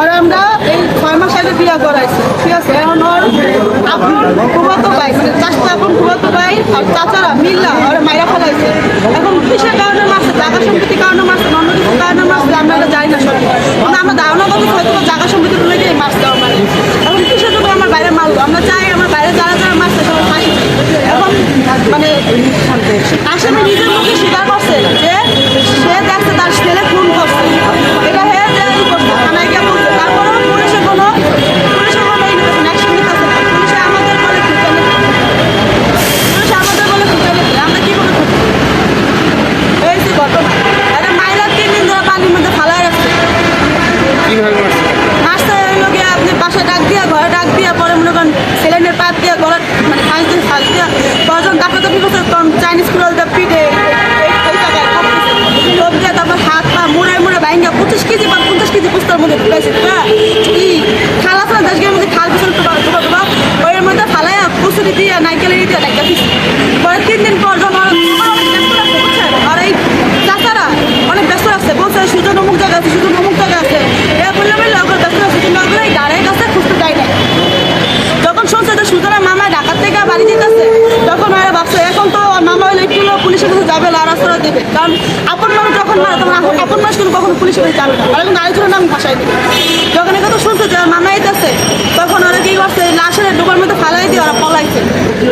আর আমরা এই ছয় ঠিক আছে? এখন ওর মানে চাষটা এখন কুবাতো ভাই আর চাচারা ফেলাইছে। এখন কিসের কারণে মারছে? জায়গা সম্পত্তির কারণে মারছে অন্য কারণে মারছে, আমরা এটা না সঠিক। মানে আমরা ধারণা করব হয়তো জায়গা সম্পত্তি এখন কিসের আমার বাইরে মারলো? আমরা চাই আমার বাইরে যারা যারা মারছে মানে আসামি পঞ্চাশ কেজি পুস্তার মধ্যে ঢুকাইছে হ্যাঁ কি খাল আছে না দেশগের মধ্যে খাল পিছনে টোকা টোকা টোকা ওই মধ্যে ফালাইয়া কুচুরি দিয়ে নাইকেলের দিয়ে ডাক্তার দিচ্ছে পরে তিন দিন পর যখন ওরা- ওরা অনেক ব্যস্ত রাখছে, বুঝছেন? আর এই চাচারা অনেক ব্যস্ত রাখছে বলছে সুজন অমুক জায়গা আছে সুজন অমুক জায়গা আছে এ বললে বললে ওগুলো ব্যস্ত রাখছে কিন্তু ওগুলো এই গাড়ির কাছে খুঁজতে যায় না যখন শুনছে যে সুজনের মামা ঢাকার থেকে বাড়ি যেতেছে তখন ওরা ভাবছে এখন তো ওর মামা হইলে একটু পুলিশের কাছে যাবে লাড়াছড়া দেবে। কারণ আপন মানুষ যখন মারে, তখন আপন- মানুষ কিন্তু কখনো পুলিশের কাছে যাবে না। আর এখন আরেকজনের নাম ভাসাই দেবে। যখন তো শুনছে যে ওর মামা আইতেছে তখন ওরা কি করছে লাশের ডোবার মধ্যে ফালাই দিয়ে ওরা পলাইছে।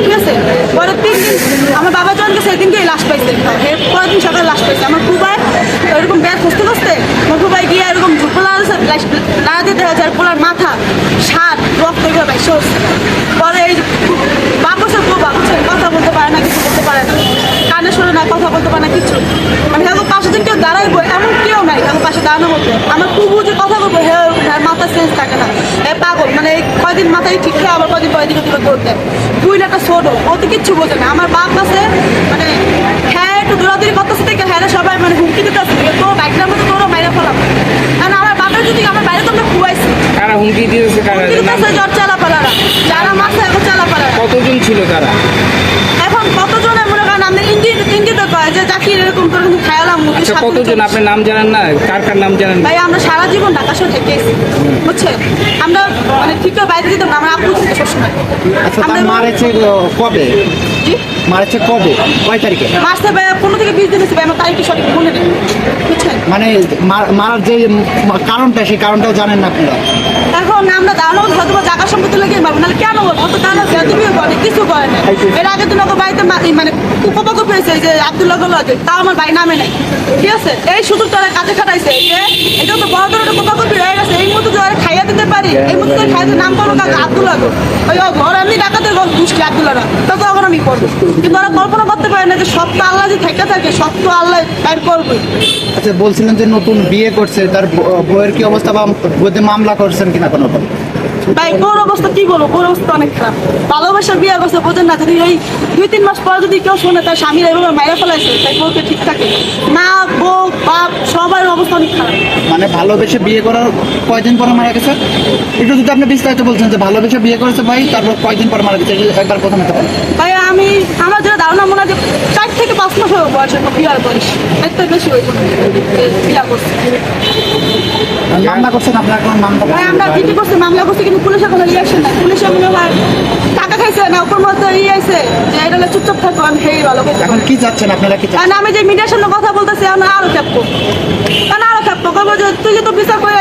ঠিক আছে? পরে তিন দিন আমার বাবা যখন গেছে সেদিনকেই লাশ পাইছে। পরের দিন সকালে লাশ পাইছে। আমার খুবাই এরকম ব্যাগ খুঁজতে খুঁজতে, আমার খুবাই গিয়ে এরকম ঝুপলা দিয়ে দেখা যায়, পোলার মাথা সাত রক্ত এগুলো বাইশ পরে এই বাপসে খুব বুঝছেন কথা বলতে পারে না কিছু করতে পারে না কানে শোনে না কথা বলতে পারে না কিছু। মানে এখন পাশে দিন কেউ দাঁড়াইবো এমন কেউ নাই এখন পাশে দাঁড়ানোর মতো। আমার কুবু যে কথা বলব হ্যাঁ হ্যাঁ মাথা সেন্স থাকে না। এ পাগল মানে কয়দিন মাথায় ঠিক খেয়ে আবার কয়দিন কয়দিন দিকে দৌড়তে দুই একটা ছোট ও তো কিচ্ছু বোঝে না। আমার বাপ আছে মানে হ্যাঁ একটু দৌড়াদৌড়ি করতেছে থেকে হ্যাঁ সবাই মানে হুমকি দিতেছে। তো বাইকটার মধ্যে তোরও বাইরে ফেলাম কারণ আমার বাপের যদি আমার বাইরে তো আমরা খুয়াইছি কারা হুমকি দিয়েছে কারা হুমকি নাম- দিতেছে জ্বর চালাপালারা যারা মারছে এখন চালাপালারা কতজন ছিল তারা এখন কতজনের মনে করেন আপনি ইঙ্গিত ইঙ্গিত কয় যে জাকির এরকম করে কিন্তু খেয়ালাম মুখে আচ্ছা কতজন? আপনি আপনার নাম জানেন না? কার কার নাম জানেন? ভাই আমরা সারা জীবন ঢাকা শহরে এসেছি বুঝছেন আমরা মানে ঠিক করে বাইরে দিতাম না আমার আপু ছিল সবসময়। আচ্ছা তার মারেছে কবে? জি? মারেছে কবে? কয় তারিখে? মাসে ভাই পনেরো থেকে বিশ দিন হচ্ছে ভাই আমার তারিখে সঠিক মনে নেই বুঝছেন? মানে মার- মারার যে কারণটা সেই কারণটাও জানেন না আপনারা? এখন আমরা দাঁড়ানো হয়তো জায়গা সম্পত্তি লেগে মারবো নাহলে কেন বলব তো দাঁড়ানো বেদবিও করে কিছু করে না। এর আগে তো নগর বাড়িতে মানে উপপক্ষ পেয়েছে যে আব্দুল্লাহ আছে তাও আমার ভাই নামে নাই। ঠিক আছে? এই শুধু তারা কাজে খাটাইছে যে এটা তো বড় ধরনের উপপক্ষ হয়ে গেছে এই মতো যারা খাইয়া দিতে পারি। এই মতো করে খাইতে নাম করল কাকে? আব্দুল্লাহ ওই ঘর এমনি ডাকাতের ঘর দুষ্টি আব্দুল্লাহরা। তো তখন আমি করব। কিন্তু ওরা কল্পনা করতে পারে না যে তো আল্লাহ যে থেকে থাকে তো আল্লাহ বাইর করবে আচ্ছা বলছিলেন যে নতুন বিয়ে করছে তার বউয়ের কি অবস্থা বা বইতে মামলা করছেন কিনা কোনো ভাই তোর অবস্থা কি বলব? তোর অবস্থা অনেক খারাপ। ভালোবাসা বিয়ে করছে বোঝেন না যদি এই দুই তিন মাস পর যদি কেউ শোনে তার স্বামীর এভাবে মাইরা ফেলাইছে তাই বউকে ঠিক থাকে। মা বউ বাপ সবার অবস্থা অনেক খারাপ। মানে ভালোবেসে বিয়ে করার কয়দিন পরে মারা গেছে? একটু যদি আপনি বিস্তারিত বলছেন যে ভালোবেসে বিয়ে করেছে ভাই তারপর কয়দিন পরে মারা গেছে একবার প্রথমে তো বলেন। ভাই আমি আমার যেটা ধারণা মনে হয় যে চার থেকে পাঁচ মাস হবে বয়স হবে বিয়ার বয়স। থেকে বেশি হইব বিয়া করছে। মামলা করছেন আপনার কোনো মামলা আমরা ডিউটি করছি মামলা করছি কিন্তু পুলিশের কোনো রিয়াকশন নাই। পুলিশে মনে হয় টাকা খাইছে না উপর মধ্যে ইয়ে আছে যে এটা হলে চুপচাপ থাকব আমি সেই ভালো এখন কি চাচ্ছেন আপনারা কি কারণ আমি যে মিডিয়ার সামনে কথা বলতেছি আমি আরও চাপবো। কারণ আরও চাপবো। করব যে তুই তো বিচার করে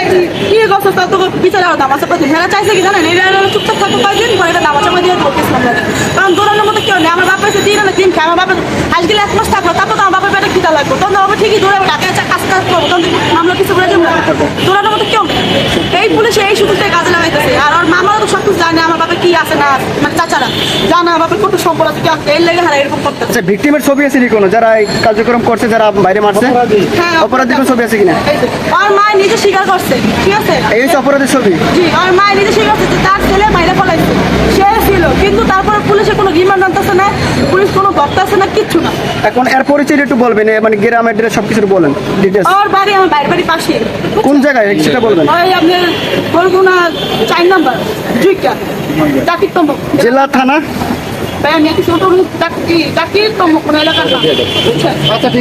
কি করছিস? তার তোকে বিচার আরও দাম আছে প্রতি। মেয়েরা চাইছে কি জানেন? এটা চুপচাপ থাকতে কয়েকদিন পরে এটা দাম আছে দিয়ে কারণ দৌড়ানোর মতো কেউ নেই। আমার বাপের দিন দিন খায় আমার বাপের আজকে এক মাস থাকল তারপর তো আমার বাপের খিদা লাগবে। তখন আমার ঠিকই দৌড়াবে টাকা আছে কাজ কাজ করব। তখন আমরা কিছু করে দৌড়ানোর মতো কেউ এই পুলিশে এই সুযোগটাই কাজে লাগাইতেছে। আর ওর মামারা তো সব কিছু জানে আমার বাপের কি আছে না মানে চাচারা। জানে আমার কত সম্পদ আছে এর লেগে হারা এরকম করতেছে। আচ্ছা ভিকটিমের ছবি আছে কোনো? যারা এই কার্যক্রম করছে যারা বাইরে মারছে? হ্যাঁ অপরাধী। কোনো ছবি আছে কিনা? আর মা নিজে স্বীকার করছে ঠিক আছে? এই হচ্ছে অপরাধের ছবি? জি আর মা নিজে স্বীকার করছে তার ছেলে মাইরা ফলাইছে। সে ছিল কিন্তু তারপরে পুলিশের কোনো রিমান্ড আনতেছে না পুলিশ কোনো ধরতেছে না কিচ্ছু না। এখন এর পরিচয় একটু বলবেন মানে গ্রাম অ্যাড্রেস সব কিছু বলেন ডিটেলস আমার বাড়ি আমার বাইরের বাড়ি পাশে। কোন জায়গায়? সেটা বলবেন। ওই আপনি বলগুনা চার নাম্বার জুইকা ডাকির তম্বক। জেলা থানা? আমি একটু ছোট ডাকি ডাকির তম্বক কোনো এলাকার আচ্ছা ঠিক আছে।